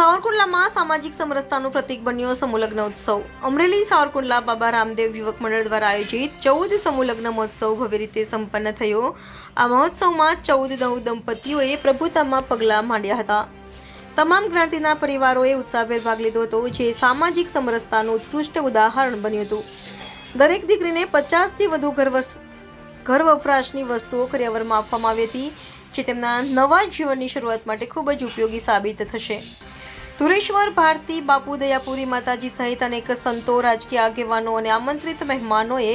સાવરકુંડલામાં સામાજિક સમરસતાનું પ્રતીક બન્યો સમૂહલગ્ન ઉત્સવ. અમરેલી સાવરકુંડલા બાબા રામદેવ યુવક મંડળ દ્વારા આયોજિત ચૌદ સમૂહલગ્ન મહોત્સવ ભવ્ય રીતે સંપન્ન થયો. આ મહોત્સવમાં ચૌદ નવ દંપતીઓએ પ્રભુતામાં પગલાં માંડ્યા હતા. તમામ જ્ઞાતિના પરિવારોએ ઉત્સાહભેર ભાગ લીધો હતો, જે સામાજિક સમરસતાનું ઉત્કૃષ્ટ ઉદાહરણ બન્યું હતું. દરેક દીકરીને પચાસથી વધુ ઘર વર્ષ, ઘર વપરાશની વસ્તુઓ કર્યાવરમાં આપવામાં આવી હતી, જે તેમના નવા જીવનની શરૂઆત માટે ખૂબ જ ઉપયોગી સાબિત થશે. ધુરેશ્વર ભારતી, બાપુ દયાપુરી માતાજી સહિત અનેક સંતો, રાજકીય આગેવાનો અને આમંત્રિત મહેમાનોએ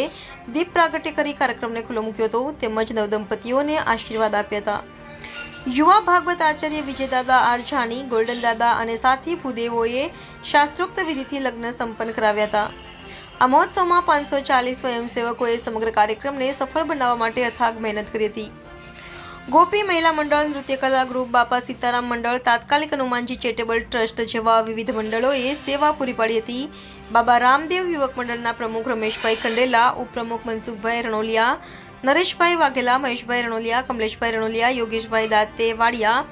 દીપ પ્રાગટ્ય કરી કાર્યક્રમને ખુલ્લો મૂક્યો હતો. તેમજ નવદંપતીઓને આશીર્વાદ આપ્યા હતા. યુવા ભાગવત આચાર્ય વિજયદાદા આરજાની ગોલ્ડન દાદા અને સાથી ભૂદેવોએ શાસ્ત્રોક્ત વિધિથી લગ્ન સંપન્ન કરાવ્યા હતા. આ મહોત્સવમાં પાંચસો ચાલીસ સ્વયંસેવકોએ સમગ્ર કાર્યક્રમને સફળ બનાવવા માટે અથાગ મહેનત કરી હતી. ગોપી મહિલા મંડળ નૃત્યકલા ગ્રુપ, બાપા સીતારામ મંડળ, તાત્કાલિક હનુમાનજી ચેરિટેબલ ટ્રસ્ટ જેવા વિવિધ મંડળોએ સેવા પૂરી પાડી હતી. બાબા રામદેવ યુવક મંડળના પ્રમુખ રમેશભાઈ ખંડેલા, ઉપપ્રમુખ મનસુખભાઈ રણોલિયા, નરેશભાઈ વાઘેલા, મહેશભાઈ રણોલિયા, કમલેશભાઈ રણોલિયા, યોગેશભાઈ દાતે વાડિયા,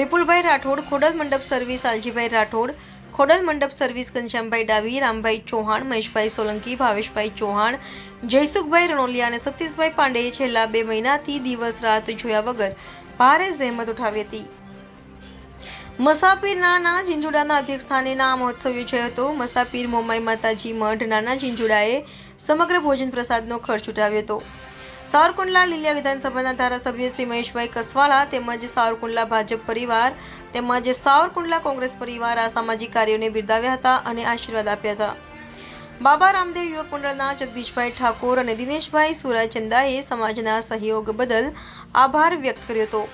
વિપુલભાઈ રાઠોડ, ખોડલ મંડપ સર્વિસ, આલજીભાઈ રાઠોડ ખોડલ મંડપ સર્વિસ ઘનશ્યામભાઈ ડાવી, રામભાઈ ચૌહાણ, મહેશભાઈ સોલંકી, ભાવેશભાઈ ચૌહાણ, જયસુખભાઈ રણોલિયા અને સતીશભાઈ પાંડેએ છેલ્લા બે મહિનાથી દિવસ રાત જોયા વગર ભારે જહેમત ઉઠાવી હતી. મસાપીર નાના ઝીંઝુડાના અધ્યક્ષસ્થાને ના મહોત્સવ યોજાયો હતો. મસાપીર મોમાઈ માતાજી મઢ નાના ઝીંઝુડાએ સમગ્ર ભોજન પ્રસાદનો ખર્ચ ઉઠાવ્યો હતો. સાવરકુંડલા લીલિયા વિધાનસભાના ધારાસભ્ય શ્રી મહેશભાઈ કસવાળા તેમજ સાવરકુંડલા ભાજપ પરિવાર તેમજ સાવરકુંડલા કોંગ્રેસ પરિવાર આ સામાજિક કાર્યોને બિરદાવ્યા હતા અને આશીર્વાદ આપ્યા હતા. બાબા રામદેવ યુવક મંડળના જગદીશભાઈ ઠાકોર અને દિનેશભાઈ સુરાચંદાએ સમાજના સહયોગ બદલ આભાર વ્યક્ત કર્યો હતો.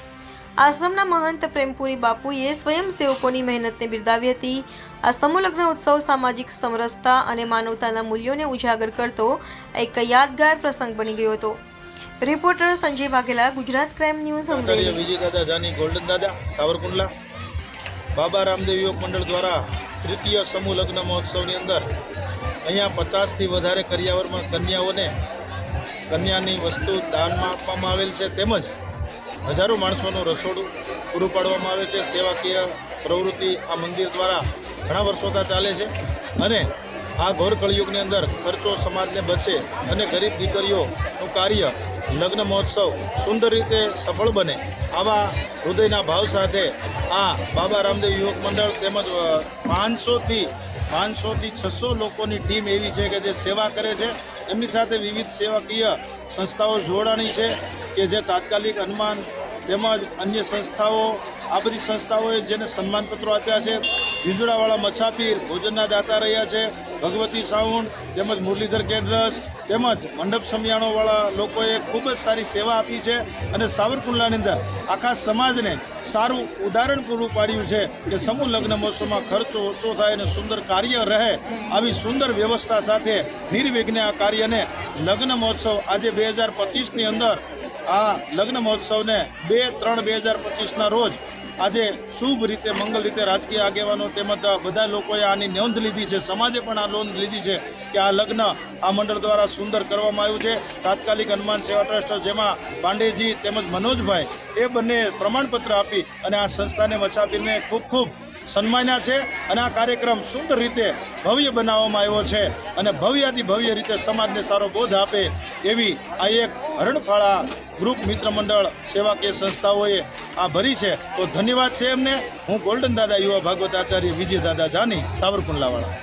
આશ્રમના મહંત પ્રેમપુરી બાપુએ સ્વયંસેવકોની મહેનતને બિરદાવી હતી. આ સમૂહલગ્ન ઉત્સવ સામાજિક સમરસતા અને માનવતાના મૂલ્યોને ઉજાગર કરતો એક યાદગાર પ્રસંગ બની ગયો હતો. Reporter Sanjay Vaghela, Gujarat crime news Amreli Vijay Dada Jani golden દાદા, સાવરકુંડલા. બાબા રામદેવ યુવક મંડળ દ્વારા તૃતીય સમૂહ લગ્ન મહોત્સવની અંદર અહીંયા પચાસથી વધારે કરિયાવરમાં કન્યાઓને કન્યાની વસ્તુ દાનમાં આપવામાં આવેલ છે, તેમજ હજારો માણસોનું રસોડું પૂરું પાડવામાં આવે છે, સેવાકીય પ્રવૃત્તિ આ મંદિર દ્વારા ઘણા વર્ષોથી ચાલે છે. અને આ ઘોર કળિયુગની અંદર ખર્ચો સમાજને બચે અને ગરીબ દીકરીઓનું કાર્ય લગ્ન મહોત્સવ સુંદર રીતે સફળ બને. આવા હૃદયના ભાવ સાથે આ બાબા રામદેવ યુવક મંડળ તેમજ પાંચસોથી પાંચસોથી છસો લોકોની ટીમ એવી છે કે જે સેવા કરે છે. એમની સાથે વિવિધ સેવાકીય સંસ્થાઓ જોડાણી છે કે જે તાત્કાલિક હનુમાન તેમજ અન્ય સંસ્થાઓ, આ બધી સંસ્થાઓએ જેને સન્માનપત્રો આપ્યા છે. ઝીંઝુડાવાળા મચ્છાપીર ભોજનના દાતા રહ્યા છે. ભગવતી સાઉન્ડ, તેમજ મુરલીધર કેડરસ, તેમજ મંડપ સમિયાણોવાળા લોકોએ ખૂબ જ સારી સેવા આપી છે અને સાવરકુંડલાની અંદર આખા સમાજને સારું ઉદાહરણ પૂરું પાડ્યું છે કે સમૂહ લગ્ન મહોત્સવમાં ખર્ચો ઓછો થાય અને સુંદર કાર્ય રહે આવી સુંદર વ્યવસ્થા સાથે નિર્વિઘ્ને આ કાર્યને લગ્ન મહોત્સવ આજે બે હજાર પચીસની અંદર આ લગ્ન મહોત્સવને બે ત્રણ બે હજાર પચીસના રોજ આજે શુભ રીતે, મંગલ રીતે રાજકીય આગેવાનો તેમજ બધા લોકોએ આની નોંધ લીધી છે. સમાજે પણ આ નોંધ લીધી છે કે આ લગ્ન આ મંડળ દ્વારા સુંદર કરવામાં આવ્યું છે. તાત્કાલિક હનુમાન સેવા ટ્રસ્ટ જેમાં પાંડેજી તેમજ મનોજભાઈ એ બંને પ્રમાણપત્ર આપી અને આ સંસ્થાને મચાપીને ખૂબ ખૂબ સન્માન્યા છે અને આ કાર્યક્રમ સુંદર રીતે ભવ્ય બનાવવામાં આવ્યો છે અને ભવ્યાથી ભવ્ય રીતે સમાજને સારો બોધ આપે એવી આ એક હરણફાળા ગ્રુપ મિત્ર મંડળ સેવાકીય સંસ્થાઓએ આ ભરી છે. તો ધન્યવાદ છે એમને. હું ગોલ્ડન દાદા યુવા ભાગવત આચાર્ય વિજય દાદા જાની, સાવરકુંડલાવાળા.